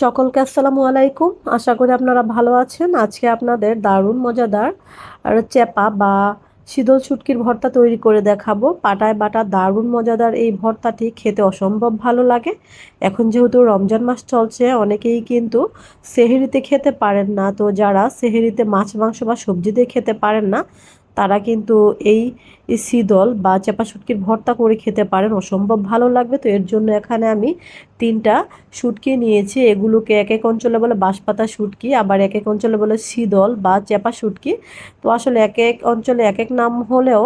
সকলকে আসসালামু আলাইকুম। আশা করি আপনারা ভালো আছেন। আজকে আপনাদের দারুণ মজাদার আর চেপা বা শীতল শুটকির ভর্তা তৈরি করে দেখাবো। পাটায় বাটা দারুণ মজাদার এই ভর্তাটি খেতে অসম্ভব ভালো লাগে। এখন যেহেতু রমজান মাস চলছে, অনেকেই কিন্তু সেহেরিতে খেতে পারেন না। তো যারা সেহেরিতে মাছ, মাংস বা সবজি দিয়ে খেতে পারেন না তারা কিন্তু এই সিদল বা চেপা শুটকির ভর্তা করে খেতে পারেন, অসম্ভব ভালো লাগবে। তো এর জন্য এখানে আমি তিনটা শুটকি নিয়েছি। এগুলোকে এক এক অঞ্চলে বলে বাঁশপাতা শুটকি আবার এক এক অঞ্চলে বলে সিদল বা চেপা শুটকি তো আসলে এক এক অঞ্চলে এক এক নাম হলেও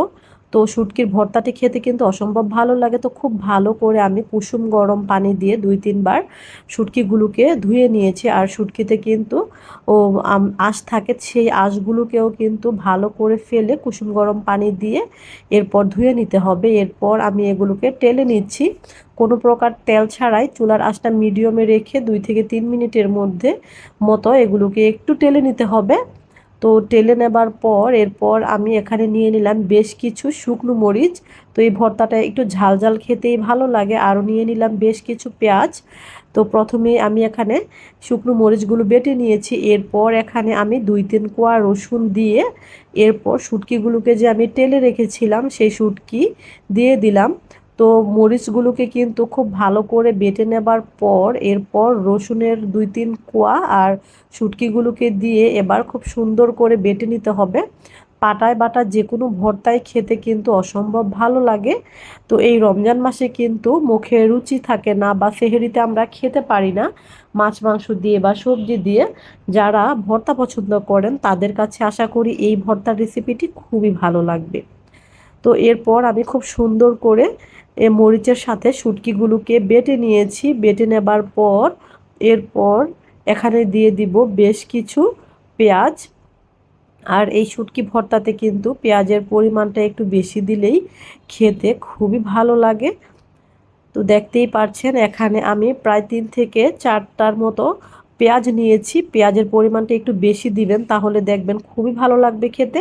তো শুটকির ভর্তাটি খেতে কিন্তু অসম্ভব ভালো লাগে। তো খুব ভালো করে আমি কুসুম গরম পানি দিয়ে দুই, তিনবার শুটকিগুলোকে ধুয়ে নিয়েছি। আর শুটকিতে কিন্তু ও আঁশ থাকে, সেই আঁশগুলোকেও কিন্তু ভালো করে ফেলে কুসুম গরম পানি দিয়ে এরপর ধুয়ে নিতে হবে। এরপর আমি এগুলোকে টেলে নিচ্ছি। কোনো প্রকার তেল ছাড়াই চুলার আঁশটা মিডিয়ামে রেখে দুই থেকে তিন মিনিটের মধ্যে মতো এগুলোকে একটু টেলে নিতে হবে। তো টেলে নেবার পর, এরপর আমি এখানে নিয়ে নিলাম বেশ কিছু শুকনো মরিচ। তো এই ভর্তাটা একটু ঝাল ঝাল খেতেই ভালো লাগে। আরও নিয়ে নিলাম বেশ কিছু পেঁয়াজ। তো প্রথমে আমি এখানে শুকনো মরিচগুলো বেটে নিয়েছি। এরপর এখানে আমি দুই তিন কোয়া রসুন দিয়ে এরপর শুটকিগুলোকে যে আমি টেলে রেখেছিলাম, সেই শুটকি দিয়ে দিলাম। তো মরিচগুলোকে কিন্তু খুব ভালো করে বেটে নেবার পর, এরপর রসুনের দুই তিন কোয়া আর শুটকিগুলোকে দিয়ে এবার খুব সুন্দর করে বেটে নিতে হবে। পাটায় বাটা যে কোনো ভর্তায় খেতে কিন্তু অসম্ভব ভালো লাগে। তো এই রমজান মাসে কিন্তু মুখে রুচি থাকে না বা সেহেরিতে আমরা খেতে পারি না। মাছ, মাংস দিয়ে বা সবজি দিয়ে যারা ভর্তা পছন্দ করেন তাদের কাছে আশা করি এই ভর্তার রেসিপিটি খুবই ভালো লাগবে। তো এরপর আমি খুব সুন্দর করে এ মরিচের সাথে শুটকিগুলোকে বেটে নিয়েছি। বেটে নেবার পর এরপর এখানে দিয়ে দিব বেশ কিছু পেঁয়াজ। আর এই শুটকি ভর্তাতে কিন্তু পেঁয়াজের পরিমাণটা একটু বেশি দিলেই খেতে খুবই ভালো লাগে। তো দেখতেই পারছেন, এখানে আমি প্রায় তিন থেকে চারটার মতো পেঁয়াজ নিয়েছি, পেঁয়াজের পরিমাণটা একটু বেশি দিবেন, তাহলে দেখবেন খুবই ভালো লাগবে খেতে।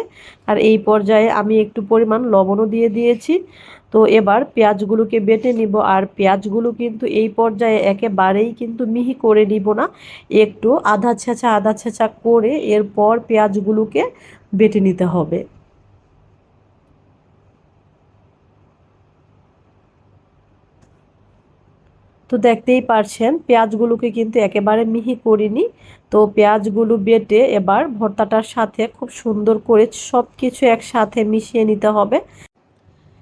আর এই পর্যায়ে আমি একটু পরিমাণ লবণও দিয়ে দিয়েছি। তো এবার পেঁয়াজগুলোকে বেটে নিব, আর পেঁয়াজগুলো কিন্তু এই পর্যায়ে একেবারেই কিন্তু মিহি করে নিব না। একটু আধা ছেঁচা আধা ছেঁচা করে এরপর পেঁয়াজগুলোকে বেটে নিতে হবে। তো দেখতেই পারছেন, পেঁয়াজগুলোকে কিন্তু একেবারে মিহি করিনি। তো পেঁয়াজগুলো বেটে এবার ভর্তাটার সাথে খুব সুন্দর করে সব কিছু একসাথে মিশিয়ে নিতে হবে।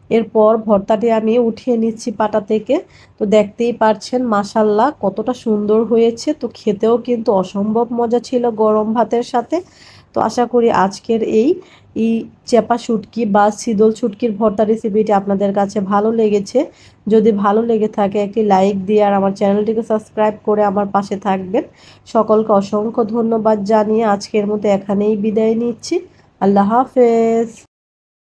এরপর ভর্তাটি আমি উঠিয়ে নিচ্ছি পাটা থেকে। তো দেখতেই পারছেন মাসাল্লাহ কতটা সুন্দর হয়েছে। তো খেতেও কিন্তু অসম্ভব মজা ছিল গরম ভাতের সাথে। তো আশা করি আজকের এই এই চেপা শুটকি বা সিদল শুটকির ভর্তা রেসিপিটি আপনাদের কাছে ভালো লেগেছে। যদি ভালো লেগে থাকে, একটি লাইক দিয়ে আর আমার চ্যানেলটিকে সাবস্ক্রাইব করে আমার পাশে থাকবেন। সকলকে অসংখ্য ধন্যবাদ জানিয়ে আজকের মতো এখানেই বিদায় নিচ্ছি। আল্লাহ হাফেজ।